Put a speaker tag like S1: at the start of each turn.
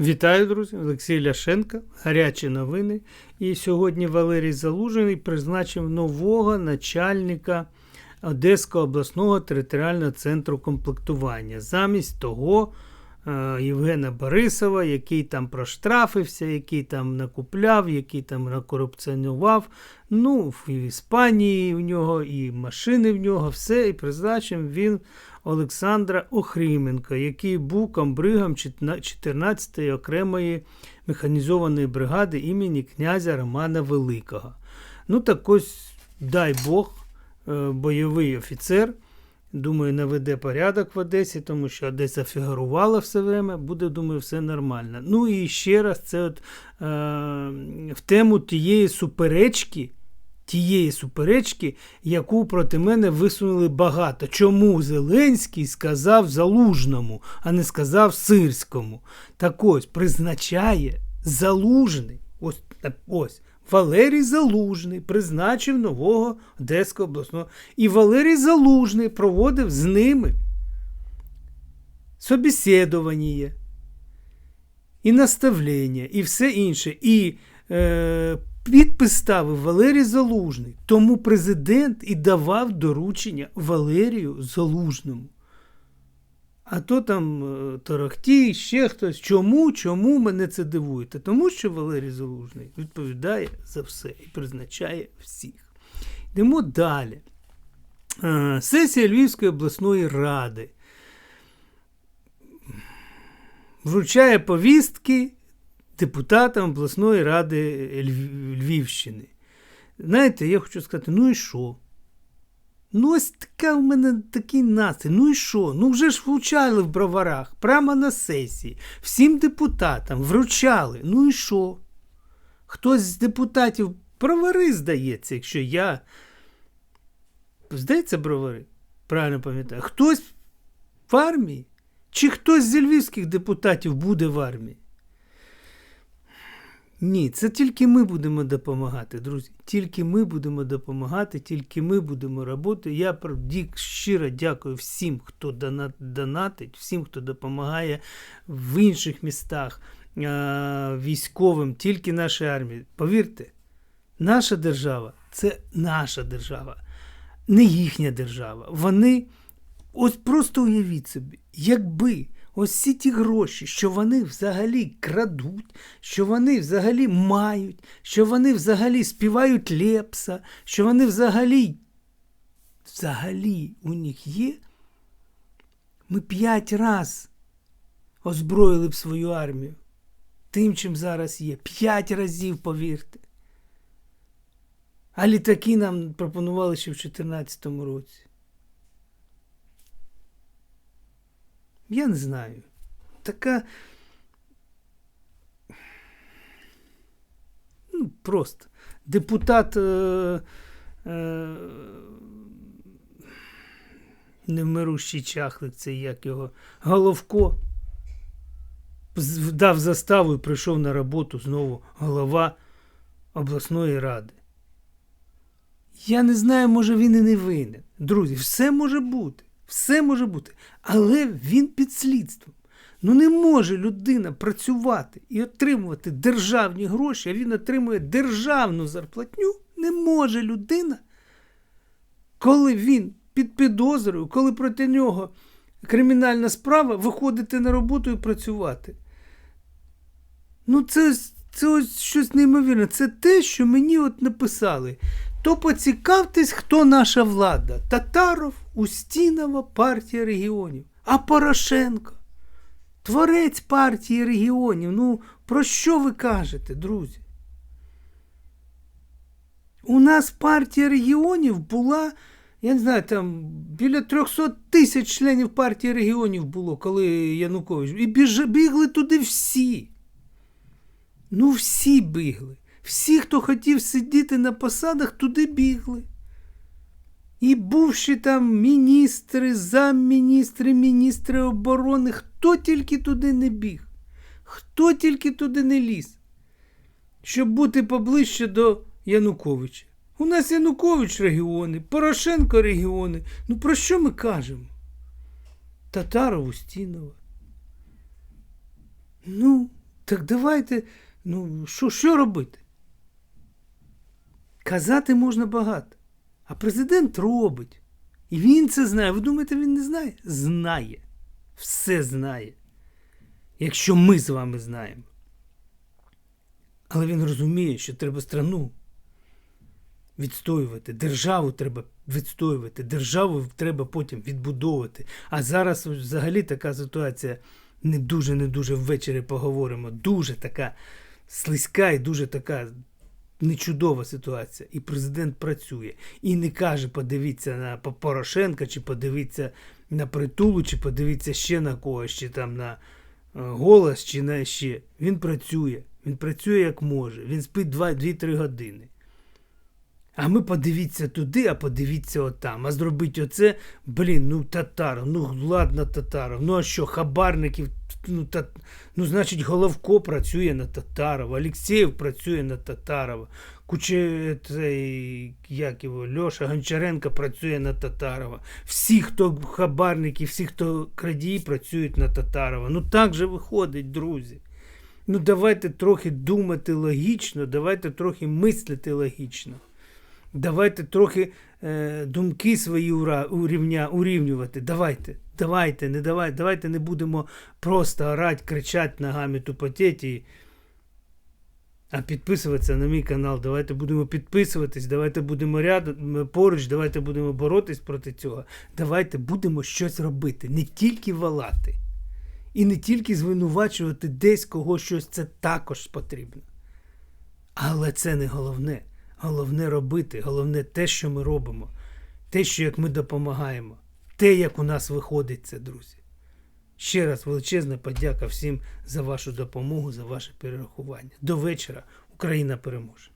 S1: Вітаю, друзі! Олексій Ляшенко, гарячі новини. І сьогодні Валерій Залужений призначив нового начальника Одеського обласного територіального центру комплектування. Замість того Євгена Борисова, який там проштрафився, який там накупляв, який там накорупціонував. Ну, в Іспанії в нього, і машини в нього, все, і призначив він Олександра Охріменка, який був комбригом 14-ї окремої механізованої бригади імені князя Романа Великого. Ну, так ось, дай Бог, е, бойовий офіцер. Думаю, наведе порядок в Одесі, тому що Одеса фігурувала все время, буде, думаю, все нормально. Ну і ще раз, це от, е, в тему тієї суперечки, тієї суперечки, яку проти мене висунули багато. Чому Зеленський сказав Залужному, а не сказав Сирському? Так ось призначає Залужний. Ось, ось. Валерій Залужний призначив нового Одеського обласного. І Валерій Залужний проводив з ними собеседування, і наставлення, і все інше. І е, підпис ставив Валерій Залужний. Тому президент і давав доручення Валерію Залужному. А то там е, Торохтій, ще хтось. Чому? Чому мене це дивує? Та Тому що Валерій Залужний відповідає за все і призначає всіх. Йдемо далі. Е, Сесія Львівської обласної ради вручає повістки депутатам обласної ради Львівщини. Знаєте, я хочу сказати, ну і що? Ну, ось така в мене такий настрій. Ну і що? Ну вже ж вручали в броварах, прямо на сесії, всім депутатам вручали. Ну і що? Хтось з депутатів бровари, здається, якщо я. Здається, бровари? Правильно пам'ятаю. Хтось в армії? Чи хтось зі львівських депутатів буде в армії? Ні, це тільки ми будемо допомагати, друзі. Тільки ми будемо допомагати, тільки ми будемо робити. Я щиро дякую всім, хто донатить, всім, хто допомагає в інших містах е- військовим, тільки нашій армії. Повірте, наша держава це наша держава, не їхня держава. Вони, ось просто уявіть собі, якби. Ось ті гроші, що вони взагалі крадуть, що вони взагалі мають, що вони взагалі співають лепса, що вони взагалі, взагалі у них є, ми п'ять раз озброїли б свою армію тим, чим зараз є. П'ять разів, повірте. А літаки нам пропонували ще в 2014 році. Я не знаю. Така. Ну, просто. Депутат. Е, е, невмирущий чахлик, це як його. Головко. Дав заставу і прийшов на роботу знову голова обласної ради. Я не знаю, може він і не винен. Друзі, все може бути. Все може бути. Але він під слідством. Ну не може людина працювати і отримувати державні гроші, а він отримує державну зарплатню. Не може людина, коли він під підозрою, коли проти нього кримінальна справа, виходити на роботу і працювати. Ну, це, це ось щось неймовірне. Це те, що мені от написали. То поцікавтесь, хто наша влада. Татаров, Устінова, партія регіонів. А Порошенко. Творець партії регіонів. Ну, про що ви кажете, друзі? У нас партія регіонів була, я не знаю, там біля 300 тисяч членів партії регіонів було, коли Янукович. І біж, бігли туди всі. Ну, всі бігли. Всі, хто хотів сидіти на посадах, туди бігли. І бувші там міністри, замміністри, міністри оборони, хто тільки туди не біг, хто тільки туди не ліз, щоб бути поближче до Януковича. У нас Янукович регіони, Порошенко регіони. Ну про що ми кажемо? Татаров Устінова. Ну, Так давайте, ну що, що робити? Казати можна багато. А президент робить. І він це знає. Ви думаєте, він не знає? Знає. Все знає. Якщо ми з вами знаємо. Але він розуміє, що треба страну відстоювати, державу треба відстоювати, державу треба потім відбудовувати. А зараз взагалі така ситуація не дуже не дуже ввечері поговоримо. Дуже така слизька і дуже така нечудова ситуація. І президент працює. І не каже, подивіться на Порошенка, чи подивіться на притулу, чи подивіться ще на когось, чи там на е, голос, чи на ще. Він працює. Він працює як може. Він спить 2-3 години. А ми подивіться туди, а подивіться отам. А зробить оце, блін, ну татаров, ну ладно, татаров. Ну а що, хабарників, ну, та, ну значить, Головко працює на Татарова, Олексєєв працює на Татарова, Куче, цей, як його, Льоша Гончаренко працює на Татарова. Всі, хто хабарники, всі, хто крадії, працюють на Татарова. Ну так же виходить, друзі. Ну давайте трохи думати логічно, давайте трохи мислити логічно. Давайте трохи е, думки свої ура, урівня, урівнювати. Давайте, давайте, не давайте, давайте не будемо просто орати, кричати ногами, тупотіти. А підписуватися на мій канал. Давайте будемо підписуватись, давайте будемо рядом поруч, давайте будемо боротись проти цього. Давайте будемо щось робити, не тільки валати. І не тільки звинувачувати десь когось щось, це також потрібно. Але це не головне. Головне робити, головне те, що ми робимо, те, що як ми допомагаємо, те, як у нас виходить це, друзі. Ще раз величезна подяка всім за вашу допомогу, за ваше перерахування. До вечора Україна переможе.